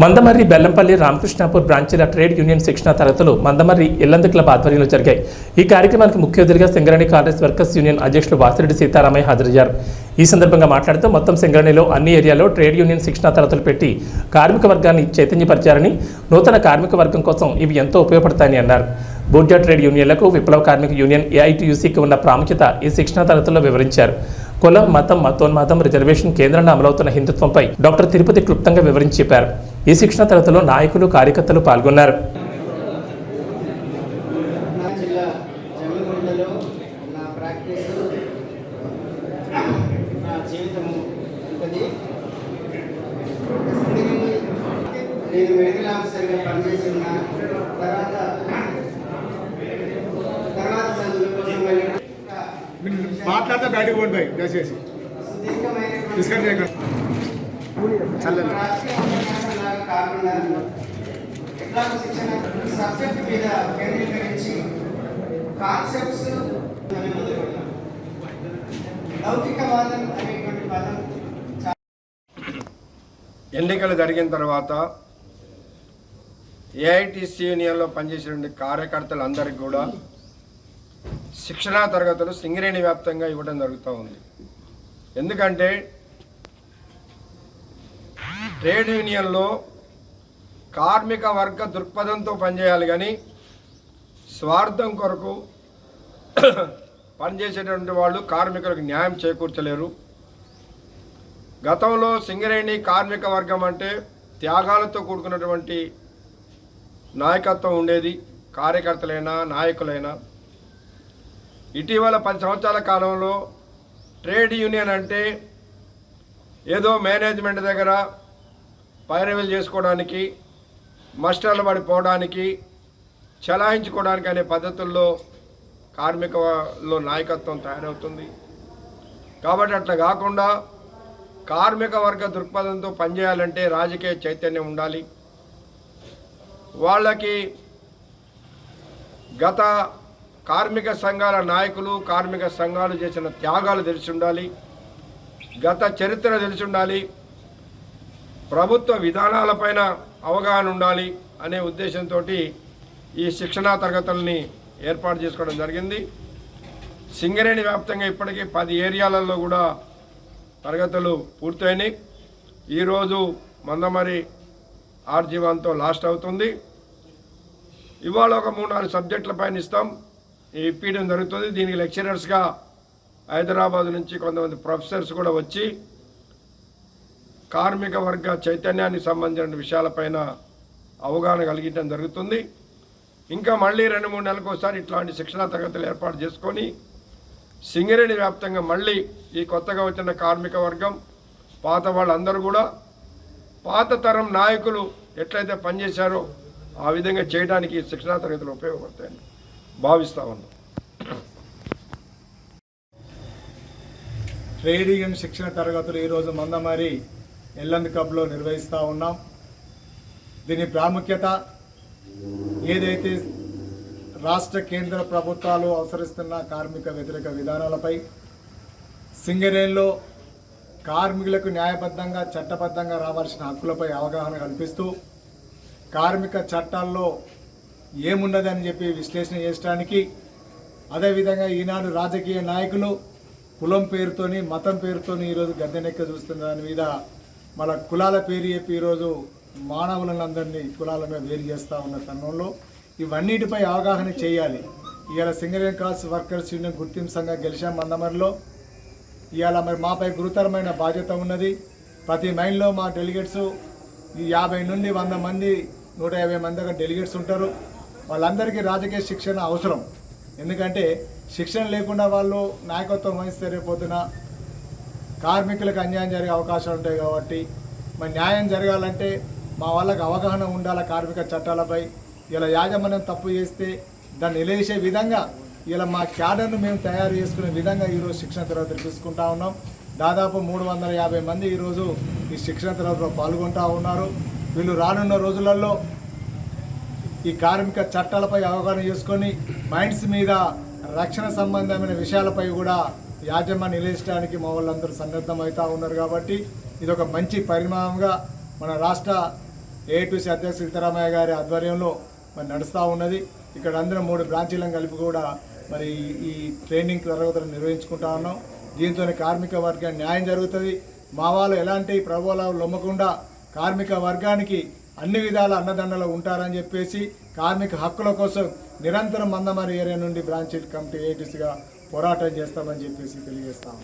మందమర్రి బెల్లంపల్లి రామకృష్ణాపూర్ బ్రాంచీల trade union శిక్షణ తరగతులు మందమర్రి ఇల్లందు క్లబ్ ఆధ్వర్యంలో జరిగాయి. ఈ కార్యక్రమానికి ముఖ్య అతిథిగా సింగరణి కాంగ్రెస్ వర్కర్స్ యూనియన్ అధ్యక్షులు వాసిరెడ్డి సీతారామయ్య హాజరయ్యారు. ఈ సందర్భంగా మాట్లాడుతూ మొత్తం సింగరణిలో అన్ని ఏరియాలో ట్రేడ్ యూనియన్ శిక్షణ తరగతులు పెట్టి కార్మిక వర్గాన్ని చైతన్యపరిచారని నూతన కార్మిక వర్గం కోసం ఇవి ఎంతో ఉపయోగపడతాయని అన్నారు. బూర్జా ట్రేడ్ యూనియన్లకు విప్లవ కార్మిక యూనియన్ ఏఐటీయూసీకి ఉన్న ప్రాముఖ్యత ఈ శిక్షణ తరగతుల్లో వివరించారు. కులం మతం మతోన్మాతం రిజర్వేషన్ కేంద్రంలో అమలవుతున్న హిందుత్వంపై డాక్టర్ తిరుపతి క్లుప్తంగా వివరించి చెప్పారు. ఈ శిక్షణ తరగతిలో నాయకులు కార్యకర్తలు పాల్గొన్నారు. నేను మెడికల్ ఆఫీసర్గా పనిచేసి ఉన్నా తర్వాత తర్వాత మాట్లాడితే బయటకు పోండి బయట దయచేసి డిస్కస్ చేయకండి. కాకుండా ఎట్లా శిక్షణ సబ్జెక్ట్ మీద కేంద్రీకరించి కాన్సెప్ట్స్ లౌకికవాదం అనేటువంటి పదం ఎన్నికలు జరిగిన తర్వాత ఏఐటిసి యూనియన్లో పనిచేసినటువంటి కార్యకర్తలందరికీ కూడా శిక్షణా తరగతులు సింగరేణి వ్యాప్తంగా ఇవ్వడం జరుగుతూ ఉంది. ఎందుకంటే ట్రేడ్ యూనియన్లో కార్మిక వర్గ దృక్పథంతో పనిచేయాలి కానీ స్వార్థం కొరకు పనిచేసేటువంటి వాళ్ళు కార్మికులకు న్యాయం చేకూర్చలేరు. గతంలో సింగరేణి కార్మిక వర్గం అంటే త్యాగాలతో కూడుకున్నటువంటి నాయకత్వం ఉండేది. కార్యకర్తలైనా నాయకులైనా. ఇటీవల పది సంవత్సరాల కాలంలో ట్రేడ్ యూనియన్ అంటే ఏదో మేనేజ్మెంట్ దగ్గర పైరవీలు చేసుకోవడానికి మస్టర్లు పడిపోవడానికి చలాయించుకోవడానికి అనే పద్ధతుల్లో కార్మికలో నాయకత్వం తయారవుతుంది. కాబట్టి అట్లా కాకుండా కార్మిక వర్గ దృక్పథంతో పనిచేయాలంటే రాజకీయ చైతన్యం ఉండాలి. వాళ్ళకి గత కార్మిక సంఘాల నాయకులు కార్మిక సంఘాలు చేసిన త్యాగాలు తెలిసి ఉండాలి. గత చరిత్ర తెలిసి ఉండాలి. ప్రభుత్వ విధానాలపైన అవగాహన ఉండాలి అనే ఉద్దేశంతో ఈ శిక్షణా తరగతుల్ని ఏర్పాటు చేసుకోవడం జరిగింది. సింగరేణి వ్యాప్తంగా ఇప్పటికీ పది ఏరియాలలో కూడా తరగతులు పూర్తయినాయి. ఈరోజు మందమరి ఆర్జీవన్తో లాస్ట్ అవుతుంది. ఇవాళ ఒక మూడు నాలుగు సబ్జెక్టుల పైన ఇస్తాం. ఈ ఇప్పించడం జరుగుతుంది. దీనికి లెక్చరర్స్గా హైదరాబాద్ నుంచి కొంతమంది ప్రొఫెసర్స్ కూడా వచ్చి కార్మిక వర్గ చైతన్యానికి సంబంధించిన విషయాలపైన అవగాహన కలిగించడం జరుగుతుంది. ఇంకా మళ్ళీ రెండు మూడు నెలలకు ఒకసారి ఇట్లాంటి శిక్షణా తరగతులు ఏర్పాటు చేసుకొని సింగరేణి వ్యాప్తంగా మళ్ళీ ఈ కొత్తగా వచ్చిన కార్మిక వర్గం పాత వాళ్ళందరూ కూడా పాత తరం నాయకులు ఎట్లయితే పనిచేశారో ఆ విధంగా చేయడానికి శిక్షణా తరగతులు ఉపయోగపడతాయని భావిస్తా ఉన్నాం. ట్రేడ్ యూనియన్ శిక్షణ తరగతులు ఈరోజు మందమారి ఎల్లంది క్లబ్లో నిర్వహిస్తూ ఉన్నాం. దీని ప్రాముఖ్యత ఏదైతే రాష్ట్ర కేంద్ర ప్రభుత్వాలు అవసరిస్తున్న కార్మిక వ్యతిరేక విధానాలపై సింగరేణిలో కార్మికులకు న్యాయబద్ధంగా చట్టబద్ధంగా రావాల్సిన హక్కులపై అవగాహన కల్పిస్తూ కార్మిక చట్టాల్లో ఏమున్నదని చెప్పి విశ్లేషణ చేయడానికి అదేవిధంగా ఈనాడు రాజకీయ నాయకులు కులం పేరుతోని మతం పేరుతోని ఈరోజు గద్దెనెక్క చూస్తున్న దాని మీద మన కులాల పేరు చెప్పి ఈరోజు మానవులందరినీ కులాల మీద వేరు చేస్తూ ఉన్న తరుణంలో ఇవన్నిటిపై అవగాహన చేయాలి. ఇవాళ సింగరేణి క్రాస్ వర్కర్స్ యూనియన్ గుర్తింపు సంఘం గెలిచాం మందమరిలో. ఇవాళ మరి మాపై గురుతరమైన బాధ్యత ఉన్నది. ప్రతి మైన్లో మా డెలిగేట్స్ ఈ యాభై నుండి వంద మంది నూట యాభై మంది దగ్గర డెలిగేట్స్ ఉంటారు. వాళ్ళందరికీ రాజకీయ శిక్షణ అవసరం. ఎందుకంటే శిక్షణ లేకుండా వాళ్ళు నాయకత్వం వహిస్తే రేపొద్దున కార్మికులకు అన్యాయం జరిగే అవకాశాలు ఉంటాయి కాబట్టి మరి న్యాయం జరగాలంటే మా వాళ్ళకి అవగాహన ఉండాలి కార్మిక చట్టాలపై? ఇలా యాజమాన్యం తప్పు చేస్తే దాన్ని నిలేసే విధంగా ఇలా మా క్యాడర్ను మేము తయారు చేసుకునే విధంగా ఈరోజు శిక్షణ తరగతులు తీసుకుంటా ఉన్నాం. దాదాపు మూడు వందల యాభై మంది ఈరోజు ఈ శిక్షణ తరగతిలో పాల్గొంటా ఉన్నారు. వీళ్ళు రానున్న రోజులలో ఈ కార్మిక చట్టాలపై అవగాహన చేసుకొని మైండ్స్ మీద రక్షణ సంబంధమైన విషయాలపై కూడా యాజమాన్యం నిలిచడానికి మా వాళ్ళందరూ సన్నద్ధమవుతా ఉన్నారు కాబట్టి ఇది ఒక మంచి పరిణామంగా మన రాష్ట్ర ఏఐటీసీ అధ్యక్షుడు సీతారామయ్య గారి ఆధ్వర్యంలో మరి నడుస్తూ ఉన్నది. ఇక్కడ అందరం మూడు బ్రాంచీలను కలిపి కూడా మరి ఈ ట్రైనింగ్ తరగతులు నిర్వహించుకుంటా ఉన్నాం. దీంతో కార్మిక వర్గానికి న్యాయం జరుగుతుంది. మా వాళ్ళు ఎలాంటి ప్రభావాలు లొమ్మకుండా కార్మిక వర్గానికి అన్ని విధాల అన్నదండలు ఉంటారని చెప్పేసి కార్మిక హక్కుల కోసం నిరంతరం మందమారి ఏరియా నుండి బ్రాంచ్ కమిటీ ఏటీసీగా పోరాటం చేస్తామని చెప్పేసి తెలియజేస్తాము